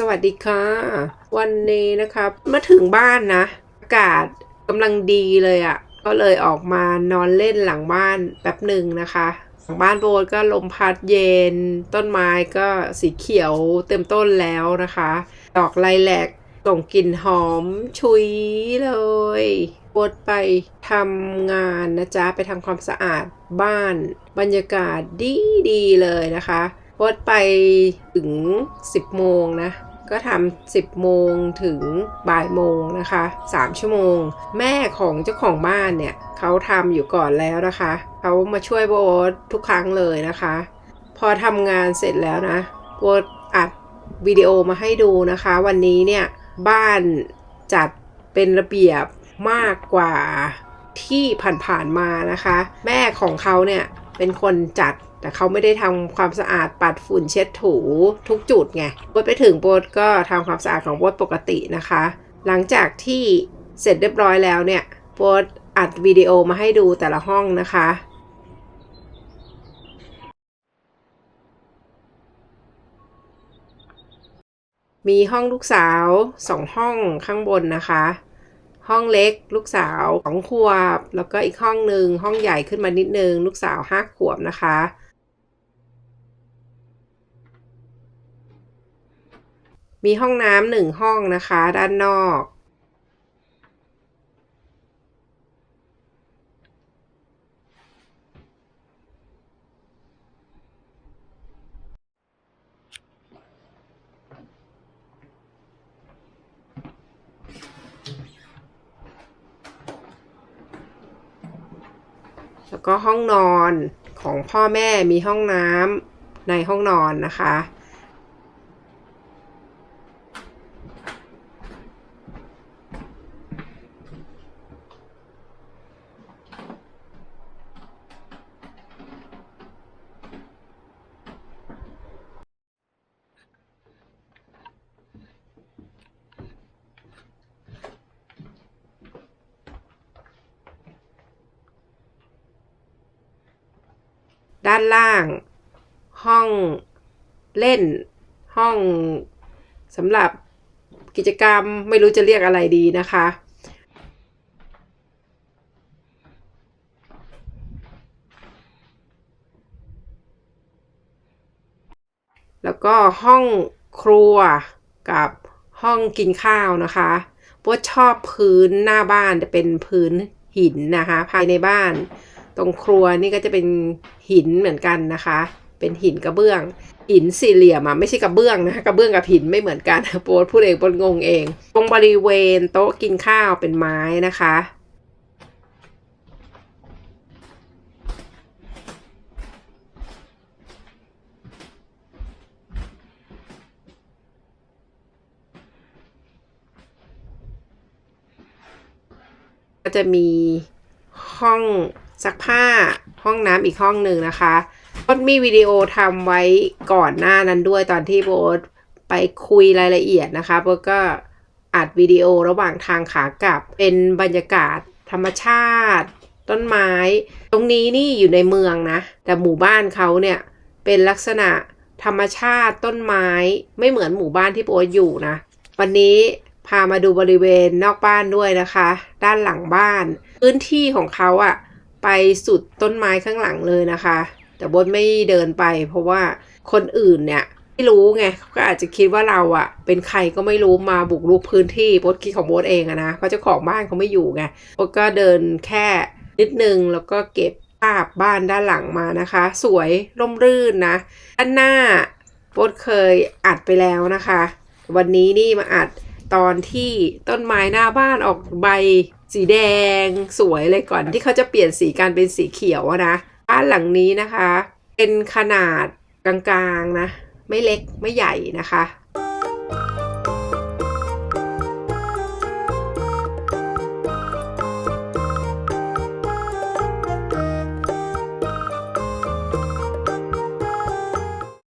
สวัสดีค่ะ วันนี้นะครับมาถึงบ้านนะ อากาศกำลังดีเลยอะ่ะ ก็เลยออกมานอนเล่นหลังบ้านแป๊บหนึ่งนะคะหลังบ้านโบนก็ลมพัดเย็น ต้นไม้ก็สีเขียวเต็มต้นแล้วนะคะ ดอกไลแลกส่งกลิ่นหอมชุยเลยโบนไปทำงานนะจ๊ะ ไปทำความสะอาดบ้าน บรรยากาศดีดีเลยนะคะโบนไปถึง 10 โมงนะ ก็ทำ10โมงถึงบ่ายโมงนะคะ3ชั่วโมง แม่ของเจ้าของบ้านเนี่ยเขาทำอยู่ก่อนแล้วนะคะเขามาช่วยโบททุกครั้งเลยนะคะ พอทำงานเสร็จแล้วนะโบทอัดวิดีโอมาให้ดูนะคะ วันนี้เนี่ยบ้านจัดเป็นระเบียบมากกว่าที่ผ่านๆมานะคะ แม่ของเขาเนี่ย เป็นคนจัด แต่เขาไม่ได้ทำความสะอาดปัดฝุ่นเช็ดถูทุกจุดไงโบทไปถึงโบทก็ทำความสะอาดของโบทปกตินะคะ หลังจากที่เสร็จเรียบร้อยแล้วเนี่ยโบทอัดวิดีโอมาให้ดูแต่ละห้องนะคะมีห้องลูกสาวสองห้องข้างบนนะคะ ห้องเล็ก ลูกสาวสองขวบ แล้วก็อีกห้องหนึ่งห้องใหญ่ขึ้นมานิดนึง ลูกสาวห้าขวบนะคะ มีห้องน้ำหนึ่งห้องนะคะ ด้านนอก แล้วก็ห้องนอนของพ่อแม่มีห้องน้ำในห้องนอนนะคะ ด้านล่าง ห้องเล่น ห้องสำหรับกิจกรรมไม่รู้จะเรียกอะไรดีนะคะ แล้วก็ห้องครัวกับห้องกินข้าวนะคะเพราะชอบพื้นหน้าบ้านจะเป็นพื้นหินนะคะ ภายในบ้าน ตรงครัวนี่ก็จะเป็นหินเหมือนกันนะคะ เป็นหินกระเบื้อง หินสี่เหลี่ยมอะไม่ใช่กระเบื้องนะคะกระเบื้องกับหินไม่เหมือนกันโปรดพูดเองโปรดงงเอง ตรงบริเวณโต๊ะกินข้าวเป็นไม้นะคะก็จะมีห้อง ซักผ้าห้องน้ำอีกห้องหนึ่งนะคะโบมีวิดีโอทำไว้ก่อนหน้านั้นด้วยตอนที่โบทไปคุยรายละเอียดนะคะโบก็อัดวิดีโอระหว่างทางขากลับ เป็นบรรยากาศธรรมชาติ ต้นไม้ ตรงนี้นี่อยู่ในเมืองนะ แต่หมู่บ้านเขาเนี่ยเป็นลักษณะธรรมชาติต้นไม้ไม่เหมือนหมู่บ้านที่โบอยู่นะ วันนี้พามาดูบริเวณนอกบ้านด้วยนะคะ ด้านหลังบ้าน พื้นที่ของเขาอะ ไปสุดต้นไม้ข้างหลังเลยนะคะ แต่บดไม่เดินไป เพราะว่าคนอื่นเนี่ยไม่รู้ไงเขาก็อาจจะคิดว่าเราอะเป็นใครก็ไม่รู้มาบุกรุกพื้นที่บดคิดของบดเองอะนะเพราะเจ้าของบ้านเขาไม่อยู่ไงบดก็เดินแค่นิดนึงแล้วก็เก็บภาพบ้านด้านหลังมานะคะ สวยร่มรื่นนะด้านหน้าบดเคยอัดไปแล้วนะคะ วันนี้นี่มาอัด ตอนที่ต้นไม้หน้าบ้านออกใบสีแดงสวยเลยก่อนที่เขาจะเปลี่ยนสีกันเป็นสีเขียวนะบ้านหลังนี้นะคะ เป็นขนาดกลางๆนะ ไม่เล็กไม่ใหญ่นะคะ